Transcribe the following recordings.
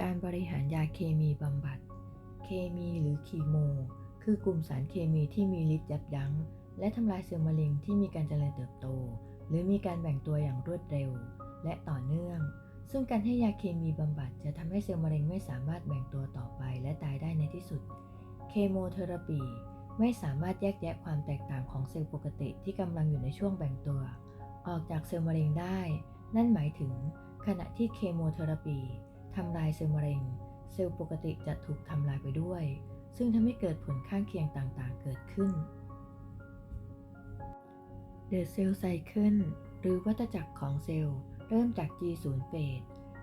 การบริหารยาเคมีบำบัด เคมีหรือคีโม คือกลุ่มสารเคมีที่มีฤทธิ์ยับยั้ง และทำลายเซลล์มะเร็งที่มีการเจริญเติบโต หรือมีการแบ่งตัวอย่างรวดเร็ว และต่อเนื่อง ซึ่งการให้ยาเคมีบำบัดจะทำให้เซลล์มะเร็งไม่สามารถแบ่งตัวต่อไปและตายได้ในที่สุด เคโมเทอราปีไม่สามารถแยกแยะความแตกต่างของเซลล์ปกติที่กำลังอยู่ในช่วงแบ่งตัว ออกจากเซลล์มะเร็งได้ นั่นหมายถึงขณะที่เคโมเทอราปี ทำลายเซลล์มะเร็ง เซลล์ปกติจะถูกทำลายไปด้วย ซึ่งทำให้เกิดผลข้างเคียงต่างๆ เกิดขึ้น The Cell Cycle หรือวัฏจักรของเซลล์ เริ่มจาก G0 เฟส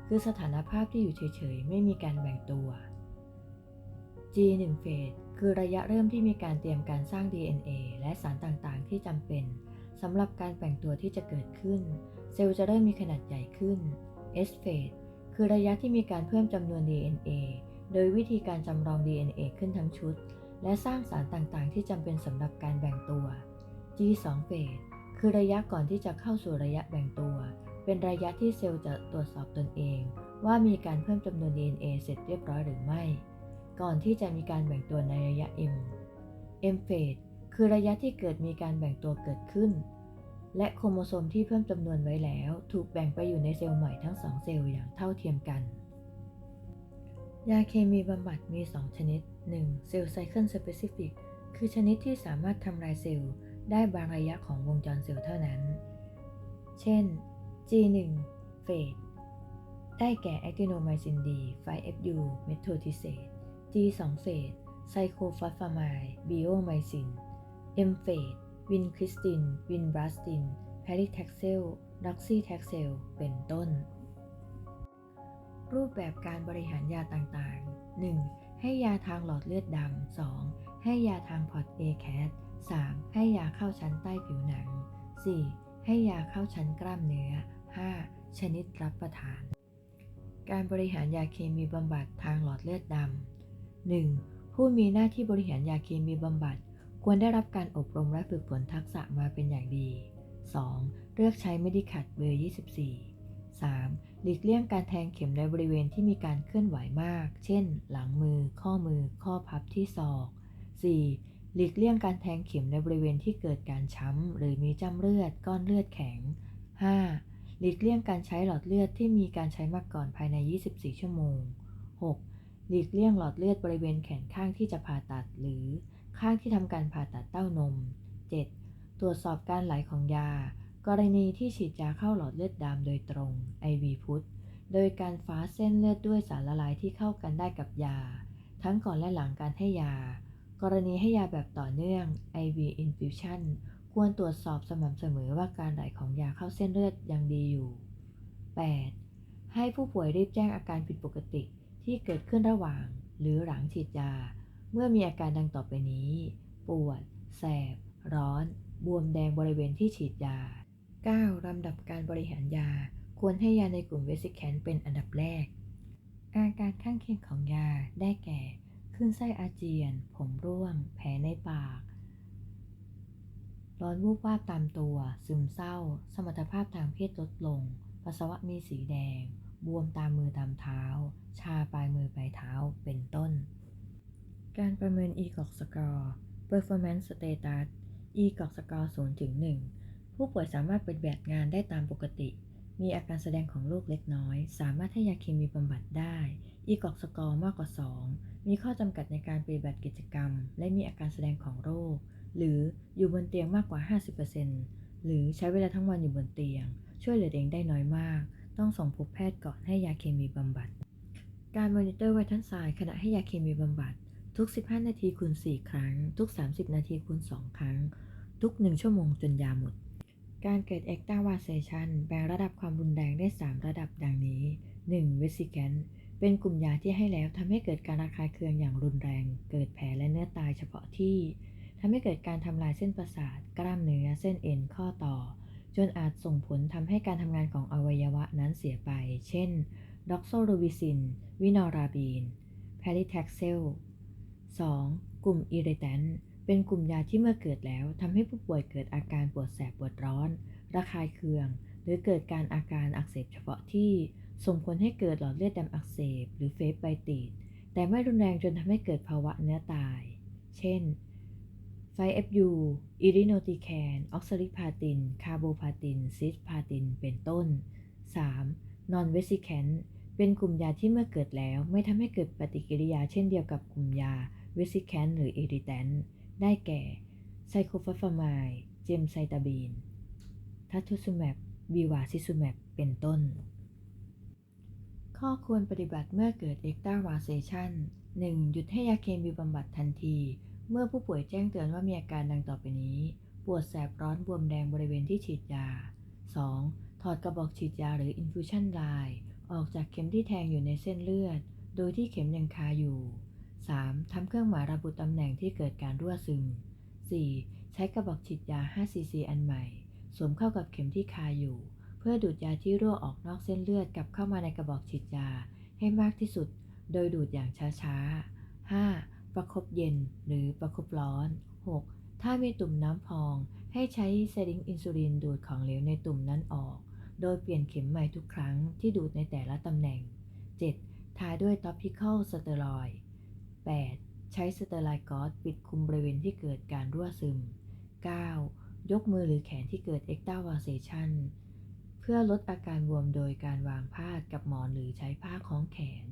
คือสถานภาพที่อยู่เฉยๆ ไม่มีการแบ่งตัว G1 เฟสคือระยะเริ่มที่มีการเตรียมการสร้าง DNA และสารต่างๆ ที่จำเป็นสำหรับการแบ่งตัวที่จะเกิดขึ้น เซลล์จะเริ่มมีขนาดใหญ่ขึ้น S เฟส คือระยะที่มีการเพิ่มจำนวน DNA โดยวิธีการจำลอง DNA ขึ้นทั้งชุด และสร้างสารต่างๆ ที่จำเป็นสำหรับการแบ่งตัว G2 เฟสคือระยะก่อนที่จะเข้าสู่ระยะแบ่งตัว เป็นระยะที่เซลล์จะตรวจสอบตนเอง ว่ามีการเพิ่มจำนวน DNA เสร็จเรียบร้อยหรือไม่ ก่อนที่จะมีการแบ่งตัวในระยะ M M เฟสคือระยะที่เกิดมีการแบ่งตัวเกิดขึ้น และโครโมโซมที่เพิ่มจำนวนไว้แล้ว ถูกแบ่งไปอยู่ในเซลล์ใหม่ทั้งสองเซลล์อย่างเท่าเทียมกัน ยาเคมีบำบัดมี 2 ชนิด 1. เซลล์ไซเคิลสเปซิฟิกคือชนิดที่สามารถทำลายเซลล์ได้บางระยะของวงจรเซลล์เท่านั้น เช่น G1 เฟสได้แก่แอคติโนไมซินดี 5FU เมทโททิเซต G2 เฟสไซโคฟอสฟามด์บิโอไมซิน M เฟส วินคริสติน วินบรัสตินแพริแท็กเซลด็อกซี่แท็กเซล เป็นต้น รูปแบบการบริหารยาต่างๆ 1. ให้ยาทางหลอดเลือดดำ 2. ให้ยาทางพอร์ต ACAT 3. ให้ยาเข้าชั้นใต้ผิวหนัง 4. ให้ยาเข้าชั้นกล้ามเนื้อ 5. ชนิดรับประทาน การบริหารยาเคมีบำบัดทางหลอดเลือดดำ 1. ผู้มีหน้าที่บริหารยาเคมีบำบัด ควรได้รับการอบรมและฝึกฝนทักษะมาเป็นอย่างดี 2. เลือกใช้ไม่ได้ขัดเบอร์ 24 3. หลีกเลี่ยงการแทงเข็มในบริเวณที่มีการเคลื่อนไหวมาก เช่น หลังมือ ข้อมือ ข้อพับที่ศอก 4. หลีกเลี่ยงการแทงเข็มในบริเวณที่เกิดการช้ำ หรือมีจ้ำเลือด ก้อนเลือดแข็ง 5. หลีกเลี่ยงการใช้หลอดเลือดที่มีการใช้มาก่อนภายใน 24 ชั่วโมง 6. หลีกเลี่ยงหลอดเลือดบริเวณแขนข้างที่จะผ่าตัดหรือ ข้างที่ทำการผ่าตัดเต้านม 7. ตรวจสอบการไหลของยา กรณีที่ฉีดยาเข้าหลอดเลือดดำโดยตรง IV พุทโดยการฟ้าเส้นเลือดด้วยสารละลายที่เข้ากันได้กับยา ทั้งก่อนและหลังการให้ยา กรณีให้ยาแบบต่อเนื่อง IV infusion ควรตรวจสอบสม่ำเสมอว่าการไหลของยาเข้าเส้นเลือดยังดีอยู่ 8. ให้ผู้ป่วยรีบแจ้งอาการผิดปกติที่เกิดขึ้นระหว่าง หรือหลังฉีดยา เมื่อมีอาการดังต่อไปนี้ ปวด แสบ ร้อน บวมแดงบริเวณที่ฉีดยา 9. ลำดับการบริหารยา ควรให้ยาในกลุ่มเวสิแคนเป็นอันดับแรก อาการข้างเคียงของยาได้แก่คลื่นไส้อาเจียน ผมร่วง แผลในปาก ร้อนวูบวาบตามตัว ซึมเศร้า สมรรถภาพทางเพศลดลง ปัสสาวะมีสีแดง บวมตามมือตามเท้า ชาปลายมือปลายเท้า เป็นต้น การประเมิน ECOG score performance status ECOG score 0ถึง1ผู้ป่วยสามารถปฏิบัติงานได้ตามปกติ มีอาการแสดงของโรคเล็กน้อย สามารถให้ยาเคมีบำบัดได้ ECOG score มากกว่า 2 มีข้อจำกัดในการปฏิบัติกิจกรรม และมีอาการแสดงของโรค หรืออยู่บนเตียงมากกว่า 50%หรือใช้เวลาทั้งวันอยู่บนเตียง ช่วยเหลือเองได้น้อยมาก ต้องส่งพบแพทย์ก่อนให้ยาเคมีบำบัด การมอนิเตอร์ไวทัลไซน์ขณะให้ยาเคมีบำบัด ทุก 15 นาทีคูณ4ครั้ง ทุก 30 นาทีคูณ2 ครั้ง ทุก 1 ชั่วโมงจนยาหมด การเกิดเอ็กตาวาเซชันแบ่งระดับความรุนแรงได้ 3 ระดับดังนี้ 1. เวสิแกนเป็นกลุ่มยาที่ให้แล้วทำให้เกิดการระคายเคืองอย่างรุนแรง เกิดแผลและเนื้อตายเฉพาะที่ทำให้เกิดการทำลายเส้นประสาท กล้ามเนื้อ เส้นเอ็น ข้อต่อ จนอาจส่งผลทำให้การทำงานของอวัยวะนั้นเสียไป เช่น ด็อกโซโรวิซิน วินอราบีน แพริแท็กเซล 2. กลุ่มอิริแตนเป็นกลุ่มยาที่เมื่อเกิดแล้วทำให้ผู้ป่วยเกิดอาการปวดแสบปวดร้อน ระคายเคือง หรือเกิดการอาการอักเสบเฉพาะที่ ส่งผลให้เกิดหลอดเลือดดำอักเสบ หรือเฟสไบติดแต่ไม่รุนแรงจนทำให้เกิดภาวะเนื้อตาย เช่น 5FU อิริโนติแคนออกซาลิพาติน คาร์โบพาติน ซิสพาติน เป็นต้น 3. นอนเวสิแคนเป็นกลุ่มยาที่เมื่อเกิดแล้ว ไม่ทำให้เกิดปฏิกิริยาเช่นเดียวกับกลุ่มยา วสิแคนหรือเอริแตนได้แก่ไซโคฟาฟามายเจมไซตาบีนทัตุซุแมบบีวาซิซุแมบเป็นต้น ข้อควรปฏิบัติเมื่อเกิดเอ็กตาวาเซชัน 1. หยุดให้ยาเคมีบำบัดทันที เมื่อผู้ป่วยแจ้งเตือนว่ามีอาการดังต่อไปนี้ ปวดแสบร้อนบวมแดงบริเวณที่ฉีดยา 2. ถอดกระบอกฉีดยาหรือ infusion line ออกจากเข็มที่แทงอยู่ในเส้นเลือด โดยที่เข็มยังคาอยู่ 3. ทำเครื่องหมายระบุตำแหน่งที่เกิดการรั่วซึม 4. ใช้กระบอกฉีดยา 5 ซีซีอันใหม่ สวมเข้ากับเข็มที่คาอยู่ เพื่อดูดยาที่รั่วออกนอกเส้นเลือดกลับเข้ามาในกระบอกฉีดยาให้มากที่สุด โดยดูดอย่างช้าๆ 5. ประคบเย็นหรือประคบร้อน 6. ถ้ามีตุ่มน้ำพอง ให้ใช้สลิงอินซูลินดูดของเหลวในตุ่มนั้นออก โดยเปลี่ยนเข็มใหม่ทุกครั้งที่ดูดในแต่ละตำแหน่ง 7. ทาด้วย topical steroid 8. ใช้สเตอร์ไรกอสปิดคุมบริเวณที่เกิดการรั่วซึม 9. ยกมือหรือแขนที่เกิด ectavasation เพื่อลดอาการบวมโดยการวางผ้ากับหมอนหรือใช้ผ้าคล้องแขน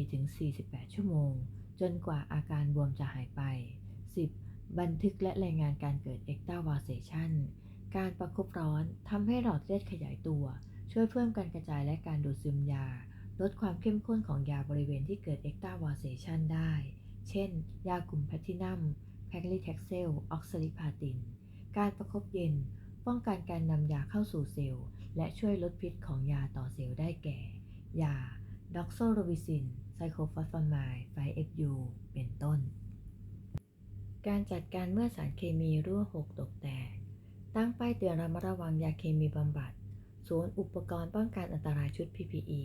24-48 ชั่วโมง จนกว่าอาการบวมจะหายไป 10. บันทึกและรายงานการเกิด ectavasation การประคบร้อนทำให้หลอดเลือดขยายตัว ช่วยเพิ่มการกระจายและการดูดซึมยา ลดความเข้มข้นของยาบริเวณที่เกิด ectavasation ได้ เช่น ยากลุ่มแพทินัมแพคลิแท็กเซล ออกซาลิพาติน การประคบเย็น ป้องกันการนำยาเข้าสู่เซลล์ และช่วยลดพิษของยาต่อเซลล์ได้แก่ ยาด็อกโซโรวิซิน ไซโคฟอสฟามาย 5FU เป็นต้น การจัดการเมื่อสารเคมีรั่วหกตกแตก ตั้งป้ายเตือนระมัดระวังยาเคมีบำบัด ศูนย์อุปกรณ์ป้องกันอันตรายชุด PPE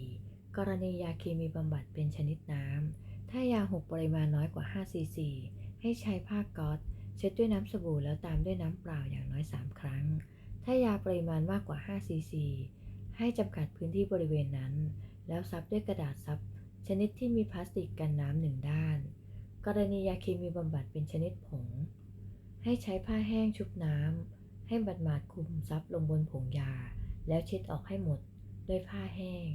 กรณียาเคมีบำบัดเป็นชนิดน้ำ ถ้ายาหกปริมาณน้อยกว่า 5 ซีซี ให้ใช้ผ้าก๊อซเช็ดด้วยน้ำสบู่แล้วตามด้วยน้ำเปล่าอย่างน้อย 3 ครั้ง ถ้ายาปริมาณมากกว่า 5 ซีซี ให้จำกัดพื้นที่บริเวณนั้น แล้วซับด้วยกระดาษซับ ชนิดที่มีพลาสติกกันน้ำหนึ่งด้าน กรณียาเคมีบำบัดเป็นชนิดผง ให้ใช้ผ้าแห้งชุบน้ำ ให้บัดมาดคุมซับลงบนผงยา แล้วเช็ดออกให้หมดด้วยผ้าแห้ง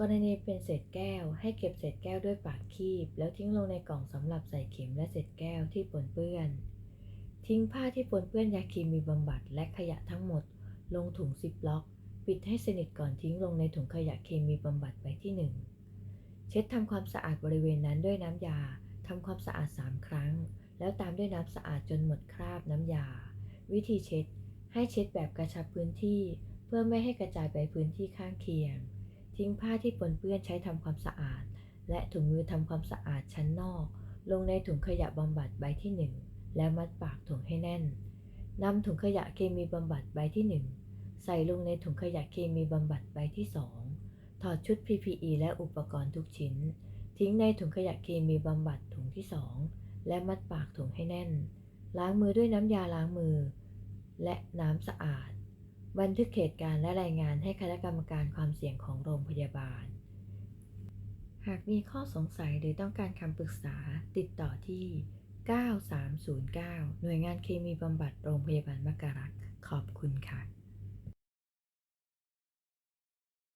กรณีเป็นเศษแก้ว ให้เก็บเศษแก้วด้วยปากคีบ แล้วทิ้งลงในกล่องสำหรับใส่เข็มและเศษแก้วที่ปนเปื้อน ทิ้งผ้าที่ปนเปื้อนยาเคมีบำบัดและขยะทั้งหมด ลงถุงซิปล็อก ปิดให้สนิทก่อนทิ้งลงในถุงขยะเคมีบำบัดใบที่ 1 เช็ดทำความสะอาดบริเวณนั้นด้วยน้ำยาทำความสะอาด 3 ครั้ง แล้วตามด้วยน้ำสะอาดจนหมดคราบน้ำยา วิธีเช็ด ให้เช็ดแบบกระชับพื้นที่ เพื่อไม่ให้กระจายไปพื้นที่ข้างเคียง ทิ้งผ้าที่ปนเปื้อนใช้ทำความสะอาด และถุงมือทำความสะอาดชั้นนอก ลงในถุงขยะบำบัดใบที่ 1 แล้วมัดปากถุงให้แน่นนำถุงขยะเคมีบำบัดใบที่ 1 ใส่ลงในถุงขยะเคมีบำบัดใบที่ 2 ถอดชุด PPE และอุปกรณ์ทุกชิ้น ทิ้งในถุงขยะเคมีบำบัดถุงที่ 2 และมัดปากถุงให้แน่น ล้างมือด้วยน้ำยาล้างมือ และน้ำสะอาด บันทึกเหตุการณ์และรายงานให้คณะกรรมการความเสี่ยงของโรงพยาบาล หากมีข้อสงสัยหรือต้องการคำปรึกษาติดต่อที่ 9309 หน่วยงานเคมีบำบัดโรงพยาบาลมะการักษ์ขอบคุณค่ะ